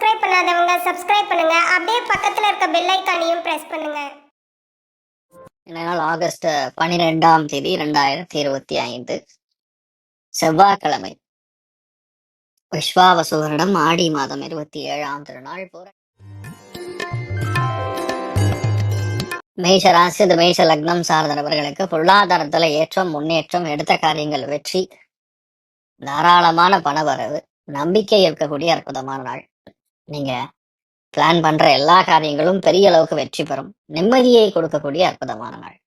Subscribe பண்ணுங்க. அப்படியே பக்கத்துல இருக்க பெல் ஐக்கானையும் பிரஸ் பண்ணுங்க. இந்த நாள் ஆகஸ்ட் பனிரெண்டாம் தேதி ரெண்டாயிரத்தி இருபத்தி ஐந்து செவ்வாய்க்கிழமை. விஸ்வாவசு வருடம் ஆடி மாதம் இருபத்தி ஏழாம் திருநாள் போற மேஷ ராசி இந்த மேஷ லக்னம் சார்ந்த நபர்களுக்கு பொருளாதாரத்துல ஏற்றம் முன்னேற்றம் எடுத்த காரியங்கள் வெற்றி தாராளமான பணவரவு நம்பிக்கை இருக்கக்கூடிய அற்புதமான நாள். நீங்க பிளான் பண்ற எல்லா காரியங்களும் பெரிய அளவுக்கு வெற்றி பெறும். நிம்மதியை கொடுக்கக்கூடிய அற்புதமான நாள்.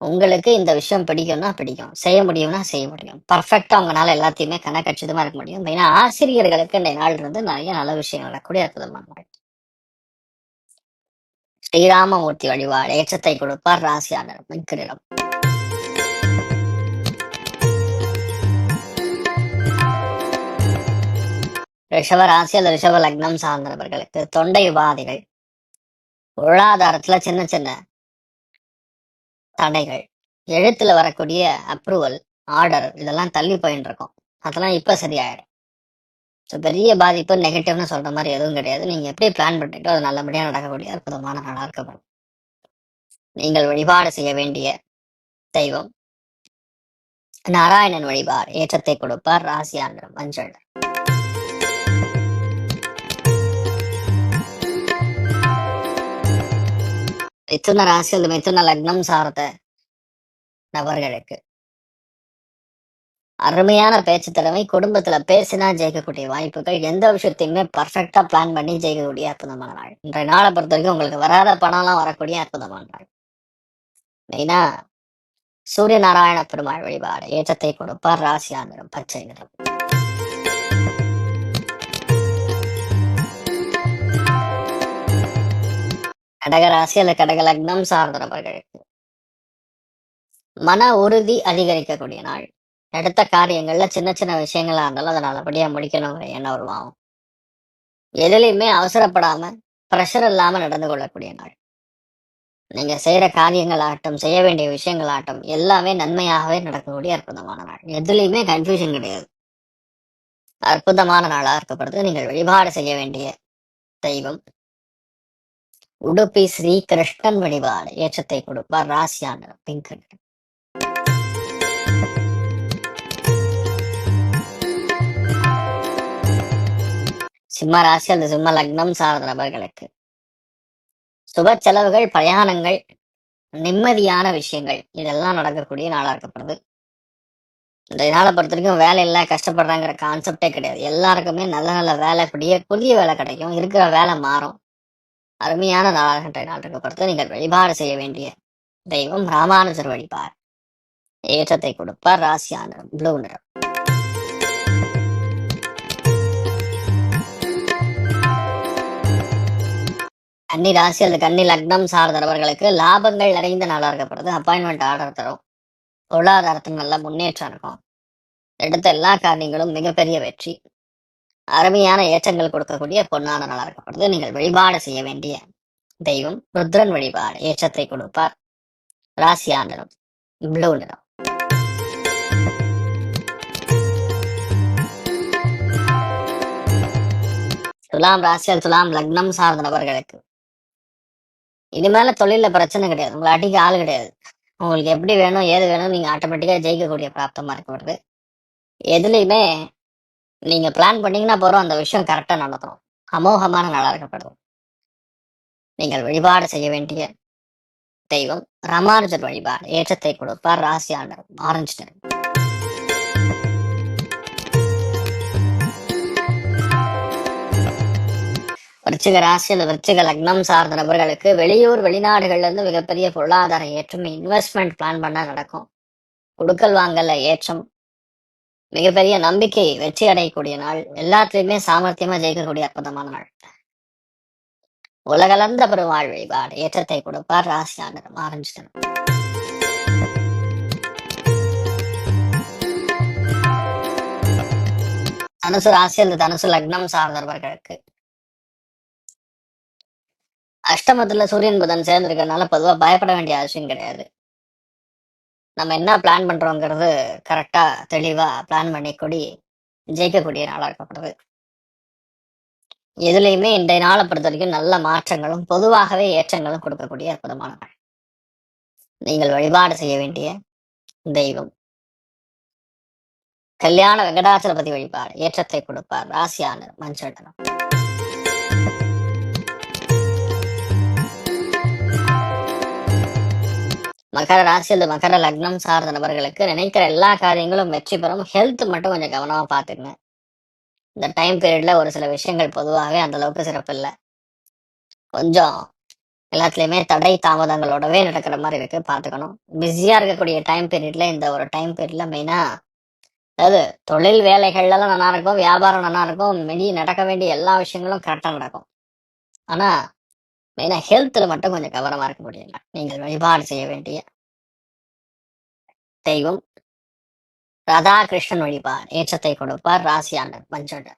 உங்களுக்கு இந்த விஷயம் பிடிக்கும்னா பிடிக்கும். செய்ய முடியும்னா செய்ய முடியும். பர்ஃபெக்டா உங்களால எல்லாத்தையுமே கணக்கச்சிதமா இருக்க முடியும். ஏன்னா ஆசிரியர்களுக்கு இந்த நாள் இருந்து நிறைய நல்ல விஷயங்கள் நடக்கக்கூடிய அற்புதமான நாள். ஸ்ரீராமமூர்த்தி வழிபாடு ஏற்றத்தை கொடுப்பார் ராசியாளர் மின்கிரிடம். ரிஷப ராசி அல்லது ரிஷப லக்னம் சார்ந்தவர்களுக்கு தொண்டை உபாதைகள் பொருளாதாரத்துல சின்ன சின்ன தடைகள் எழுத்துல வரக்கூடிய அப்ரூவல் ஆர்டர் இதெல்லாம் தள்ளி போயின்னு இருக்கும் அதெல்லாம் இப்ப சரியாயிடும். ஸோ பெரிய பாதிப்பு நெகட்டிவ்னு சொல்ற மாதிரி எதுவும் கிடையாது. நீங்க எப்படி பிளான் பண்ணிட்டோ அது நல்லபடியா நடக்கக்கூடிய அற்புதமான நாளா இருக்கப்படும் நீங்கள் வழிபாடு செய்ய வேண்டிய தெய்வம் நாராயணன் வழிபாடு ஏற்றத்தை கொடுப்பார் ராசியாந்திரம் மஞ்சள். மிதுன ராசியில் மிதுன லக்னம் சார்ந்த நபர்களுக்கு. அருமையான பேச்சு திறமை. குடும்பத்துல பேசினா ஜெயிக்கக்கூடிய வாய்ப்புகள். எந்த விஷயத்தையுமே பர்ஃபெக்டா பிளான் பண்ணி ஜெயிக்கக்கூடிய அற்புதமான நாள். இன்றைய நாளை பொறுத்த வரைக்கும் உங்களுக்கு வராத பணம்லாம் வரக்கூடிய அற்புதமான நாள். மெயினா சூரிய நாராயண பெருமாள் வழிபாடு. ஏற்றத்தை கொடுப்பார். ராசியா நிறம் பச்சை நிறம். கடக அல்லது கடக லக்னம் சார்ந்த நபர்களுக்கு. மன உறுதி அதிகரிக்கக்கூடிய நாள். எடுத்த காரியங்கள்ல சின்ன சின்ன விஷயங்களா இருந்தாலும் அதை நல்லபடியா முடிக்கணுங்கிற எண்ணம் உருவாகும். எதுலையுமே அவசரப்படாம ப்ரெஷர் இல்லாம நடந்து கொள்ளக்கூடிய நாள். நீங்க செய்யற காரியங்கள் ஆகட்டும் செய்ய வேண்டிய விஷயங்கள் ஆகட்டும் எல்லாமே நன்மையாகவே நடக்கக்கூடிய அற்புதமான நாள். எதுலையுமே கன்ஃபியூஷன் கிடையாது. அற்புதமான நாளா இருக்கப்படுது நீங்கள் வழிபாடு செய்ய வேண்டிய தெய்வம். உடுப்பி ஸ்ரீ கிருஷ்ணன் வழிபாடு. ஏற்றத்தை கொடுப்பார் ராசியான பிங்க் சிம்ம ராசி அல்லது சிம்ம லக்னம் சார்ந்த நபர்களுக்கு. சுப செலவுகள் பிரயாணங்கள் நிம்மதியான விஷயங்கள். இதெல்லாம் நடக்கக்கூடிய நாளா இருக்கப்படுது. இந்த நாளை பொறுத்த வரைக்கும் வேலை இல்லை கஷ்டப்படுறாங்கிற கான்செப்டே கிடையாது. எல்லாருக்குமே நல்ல நல்ல வேலை புதிய புதிய வேலை கிடைக்கும். இருக்கிற வேலை மாறும். அருமையான நாளாக இன்றைய நாள் நீங்கள் வழிபாடு செய்ய வேண்டிய தெய்வம் ராமானுஜர் வழிபாடு. ஏற்றத்தை கொடுப்பார் ராசியான ப்ளூ நிறம். கன்னி ராசி அல்லது கன்னி லக்னம் சார்ந்தவர்களுக்கு லாபங்கள் நிறைந்த நாளாக இருக்கப்படுது. அப்பாயின்மெண்ட் ஆர்டர் தரும். பொருளாதாரத்தில் நல்ல முன்னேற்றம் இருக்கும். எடுத்த எல்லா காரியங்களும் மிகப்பெரிய வெற்றி. அருமையான ஏற்றங்கள் கொடுக்கக்கூடிய பொன்னான நாளாக இருக்கப்படுது நீங்கள் வழிபாடு செய்ய வேண்டிய தெய்வம் ருத்ரன் வழிபாடு ஏற்றத்தை கொடுப்பார். ராசியா நிறம் ப்ளூ நிறம் துலாம் ராசியல் துலாம் லக்னம் சார்ந்த நபர்களுக்கு. இனிமேல தொழில பிரச்சனை கிடையாது. உங்களை அடிக்க ஆள் கிடையாது. உங்களுக்கு எப்படி வேணும் ஏது வேணும் நீங்க ஆட்டோமேட்டிக்கா ஜெயிக்கக்கூடிய பிராப்தமா இருக்கப்படுது. எதுலையுமே நீங்க பிளான் பண்ணீங்கன்னா போறோம் அந்த விஷயம் கரெக்டா நடக்கும். அமோகமான நாளா நீங்கள் வழிபாடு செய்ய வேண்டிய தெய்வம் ராமானுஜர் வழிபாடு. ஏற்றத்தை கொடுப்பார். ராசியாளர் ஆரஞ்சு நிறம் விருச்சிக ராசி அந்த விருச்சிக லக்னம் சார்ந்த நபர்களுக்கு வெளியூர் வெளிநாடுகள்ல இருந்து மிகப்பெரிய பொருளாதார ஏற்றம் இன்வெஸ்ட்மெண்ட் பிளான் பண்ணா நடக்கும். கொடுக்கல் வாங்கல ஏற்றம். மிகப்பெரிய நம்பிக்கை வெற்றி அடையக்கூடிய நாள். எல்லாத்துலயுமே சாமர்த்தியமா ஜெயிக்கக்கூடிய அற்புதமான நாள். உலகளந்த பெருமாள் வழிபாடு ஏற்றத்தை கொடுப்பார் ராசியானரும் ஆரஞ்சு தனுசு ராசி அந்த தனுசு லக்னம் சார்ந்தவர்களுக்கு. அஷ்டமத்துல சூரியன் புதன் சேர்ந்திருக்கிறதுனால பொதுவா பயப்பட வேண்டிய அவசியம் கிடையாது. நம்ம என்ன பிளான் பண்றோங்கிறது கரெக்டா தெளிவா பிளான் பண்ணி கூடி ஜெயிக்கக்கூடிய நாளா இருக்கப்படுது. எதுலையுமே இன்றைய நாளை பொறுத்த வரைக்கும் நல்ல மாற்றங்களும் பொதுவாகவே ஏற்றங்களும் கொடுக்கக்கூடிய அற்புதமான நாள். நீங்கள் வழிபாடு செய்ய வேண்டிய தெய்வம். கல்யாண வெங்கடாச்சலபதி வழிபாடு ஏற்றத்தை கொடுப்பார் ராசியான மஞ்சள் மகர ராசி அல்லது மகர லக்னம் சார்ந்த நபர்களுக்கு நினைக்கிற எல்லா காரியங்களும் வெற்றி பெறும். ஹெல்த் மட்டும் கொஞ்சம் கவனமா பாத்துக்கங்க இந்த டைம் பீரியட்ல ஒரு சில விஷயங்கள் பொதுவாகவே அந்த அளவுக்கு சிறப்பு இல்லை. கொஞ்சம் எல்லாத்துலயுமே தடை தாமதங்களோடவே நடக்கிற மாதிரி இருக்கு. பாத்துக்கணும் பிஸியா இருக்கக்கூடிய டைம் பீரியட்ல இந்த ஒரு டைம் பீரியட்ல மெயினா அதாவது தொழில் வேலைகள்லாம் நல்லா இருக்கும் வியாபாரம் நல்லா இருக்கும் மெடி நடக்க வேண்டிய எல்லா விஷயங்களும் கரெக்டா நடக்கும். ஆனா மெயினாக ஹெல்த்ல மட்டும் கொஞ்சம் கவனமா இருக்க முடியுங்க நீங்கள் வழிபாடு செய்ய வேண்டிய தெய்வம் ராதாகிருஷ்ணன் வழிபார் ஏற்றத்தை கொடுப்பார் ராசியாண்டர் மஞ்சள்.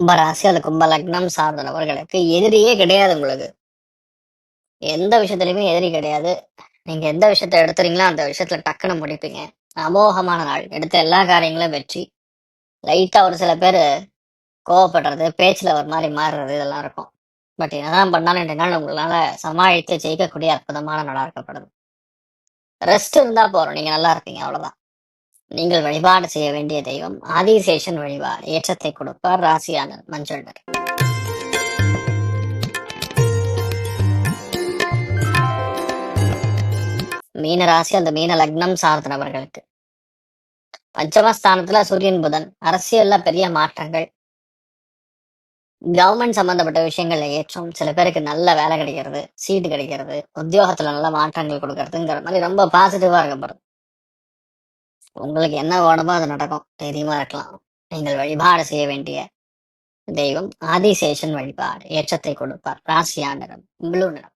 கும்பராசி அது கும்ப லக்னம் சார்ந்த நபர்களுக்கு எதிரியே கிடையாது உங்களுக்கு. எந்த விஷயத்துலயுமே எதிரி கிடையாது. நீங்க எந்த விஷயத்த எடுத்துறீங்களோ அந்த விஷயத்துல டக்குன்னு முடிப்பீங்க. அமோகமான நாள் எடுத்த எல்லா காரியங்களும் வெற்றி. லைட்டா ஒரு சில பேர் கோவப்படுறது பேச்சுல ஒரு மாதிரி மாறுறது இதெல்லாம் இருக்கும். பட் என்னதான் பண்ணாலும் ரெண்டு நாள் உங்களால சமாளித்து ஜெயிக்கக்கூடிய அற்புதமான நாளா இருக்கப்படுது. ரெஸ்ட் இருந்தா போறோம். நீங்க நல்லா இருப்பீங்க அவ்வளவுதான். நீங்கள் வழிபாடு செய்ய வேண்டிய தெய்வம் ஆதிசேஷன் வழிபாடு ஏற்றத்தை கொடுப்பார் ராசியான மஞ்சள் நிறம். மீன ராசி அந்த மீன லக்னம் சார்ந்த நபர்களுக்கு. பஞ்சமஸ்தானத்துல சூரியன் புதன். அரசியல்ல பெரிய மாற்றங்கள். கவர்மெண்ட் சம்பந்தப்பட்ட விஷயங்கள்ல ஏற்றம். சில பேருக்கு நல்ல வேலை கிடைக்கிறது சீட்டு கிடைக்கிறது உத்தியோகத்துல நல்ல மாற்றங்கள் கொடுக்கறதுங்கிற மாதிரி ரொம்ப பாசிட்டிவா இருக்கப்படுது. உங்களுக்கு என்ன வேணுமோ அது நடக்கும். தைரியமா இருக்கலாம். நீங்கள் வழிபாடு செய்ய வேண்டிய தெய்வம் ஆதிசேஷன் வழிபாடு. ஏற்றத்தை கொடுப்பார். ராசியா நிறம் ப்ளூ நிறம்